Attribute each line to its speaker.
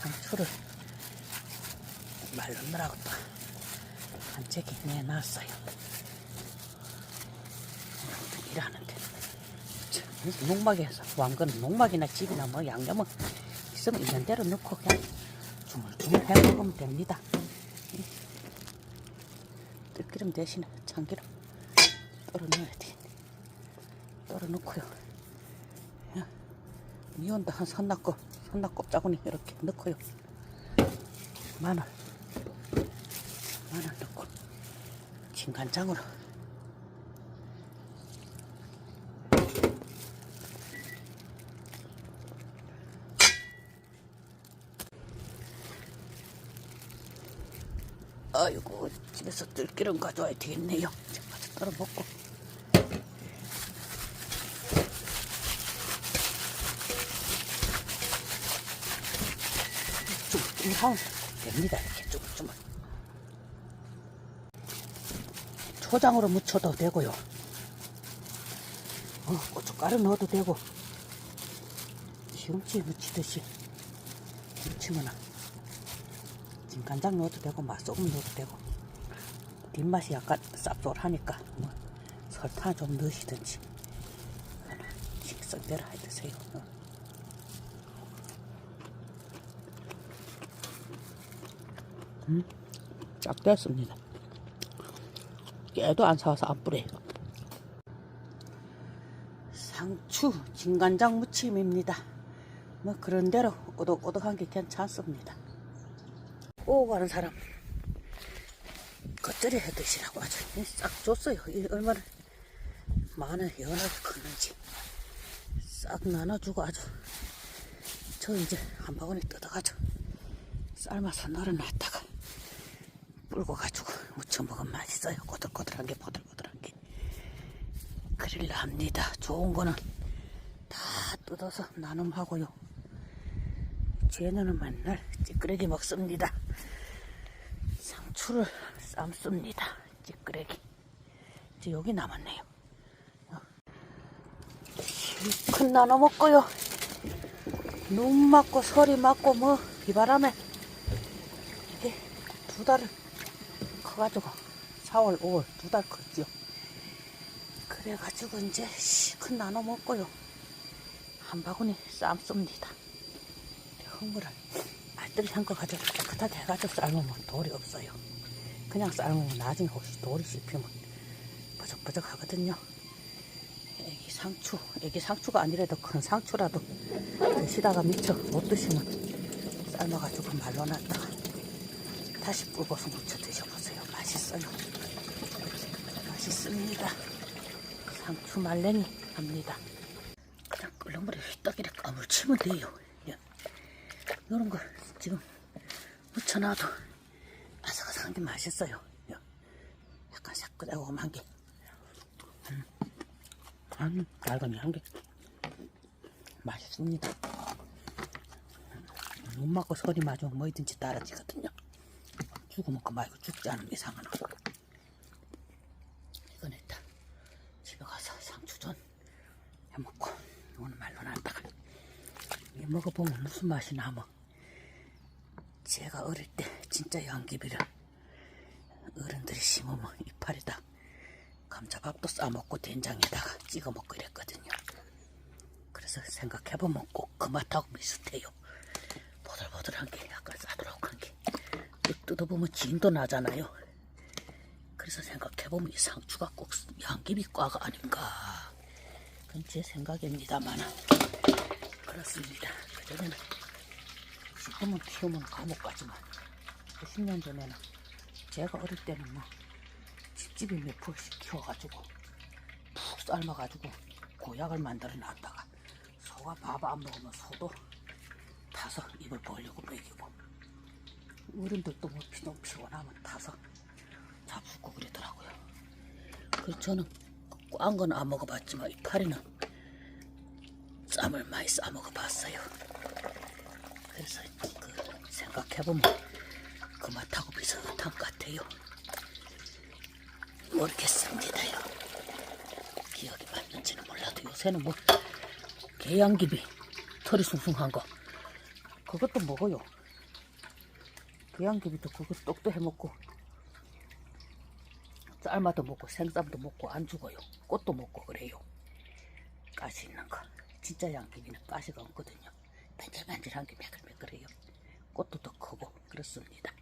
Speaker 1: 상추를 말르느라고 또 한쪽이 내놨어요. 일하는데. 참, 농막에서 왕거는 농막이나 집이나 뭐 양념은 있으면 있는 대로 넣고 그냥 주물주물 해 먹으면 됩니다. 이 들기름 대신에 참기름 떨어 넣어야 돼. 떨어 넣고요. 그냥 미온도 한 손낙곱, 손낙곱 짜고니 이렇게 넣고요. 마늘, 마늘 넣고 진간장으로 아이고 집에서 들기름 가져와야 되겠네요. 자, 가서 떨어 먹고. 좀 하면 됩니다. 이렇게 조금 초장으로 무쳐도 되고요. 어, 고춧가루 넣어도 되고. 시금치 무치듯이. 무치면 진간장 넣어도 되고 맛소금 넣어도 되고. 뒷맛이 약간 쌉쏠하니까 뭐 설탕 좀 넣으시든지. 식성대로 해 드세요. 음, 쫙 됐습니다. 깨도 안 사와서 안 뿌려요. 상추 진간장 무침입니다. 뭐 그런 대로 오독오독한 게 괜찮습니다. 오고 가는 사람 겉절이 해 드시라고 아주 싹 줬어요. 이 얼마나 마늘 연하게 컸는지 싹 나눠주고 아주 저 이제 한 바구니 뜯어가지고 삶아서 널어놨다가 불고 가지고 무쳐 먹으면 맛있어요. 꼬들꼬들한 게 보들보들한 게 그릴라 합니다. 좋은 거는 다 뜯어서 나눔하고요. 쟤는 맨날 찌끄레기 먹습니다. 상추를 삶습니다. 찌끄레기. 이제 여기 남았네요. 어. 큰 나눠 먹고요. 눈 맞고 서리 맞고 뭐 비바람에 이게 두 달을 커가지고 4월, 5월 두 달 컸죠. 그래가지고 이제 시큰 나눠 먹고요. 한 바구니 삶습니다. 흥물을 알뜰한 거 가지고 깨끗하게 해가지고 삶으면 돌이 없어요. 그냥 삶으면 나중에 혹시 돌이 씹히면 버적버적 하거든요. 애기 상추, 애기 상추가 아니라도 큰 상추라도 드시다가 미처 못 드시면 삶아가지고 말려놨다가 다시 불고서 무쳐 드셔보세요. 맛있어요. 맛있습니다. 상추 말랭이 합니다. 그냥 끓는 물에 휘떡이래 까물치면 돼요. 예. 이런 거 지금 무쳐놔도 아삭아삭한 게 맛있어요. 예. 약간 새끈하고한 게. 음, 음, 달걀이 한 게. 맛있습니다. 눈 맞고 소리 맞으면 뭐든지 따라지거든요. 죽어먹고 말고 죽지 않으면 이상하나. 이건 일단 집에 가서 상추전 해먹고 오늘 말로 놨다가 이 먹어보면 무슨 맛이 나면 제가 어릴 때 진짜 양귀비를 어른들이 심으면 이파리다 감자밥도 싸먹고 된장에다가 찍어 먹고 이랬거든요. 그래서 생각해보면 꼭 그 맛하고 비슷해요. 보들보들한 게 약간 싸드록한 게 뜯어보면 진도 나잖아요. 그래서 생각해보면 이 상추가 꼭 양귀비과가 아닌가. 그건 제 생각입니다만 그렇습니다. 그전에는 지금은 키우면 감옥 가지만 90년 전에는 제가 어릴 때는 뭐 집집이 몇 풀씩 키워가지고 푹 삶아가지고 고약을 만들어 놨다가 소가 밥 안 먹으면 소도 타서 입을 벌리고 먹이고 어른들도 뭐 피좀 피곤하면 타서 잡수고 그러더라고요. 그래서 저는 꽝 거는 안 먹어봤지만 이 파리는 쌈을 많이 싸 먹어봤어요. 그래서 그 생각해보면 그 맛하고 비슷한 것 같아요. 모르겠습니다요. 기억이 맞는지는 몰라도 요새는 뭐 개양귀비 털이 숭숭한 거 그것도 먹어요. 그 양귀비도 그거 떡도 해먹고 쌀마도 먹고 생쌈도 먹고 안 죽어요. 꽃도 먹고 그래요. 가시 있는 거. 진짜 양귀비는 가시가 없거든요. 반질반질한 게 매글매글해요. 꽃도 더 크고 그렇습니다.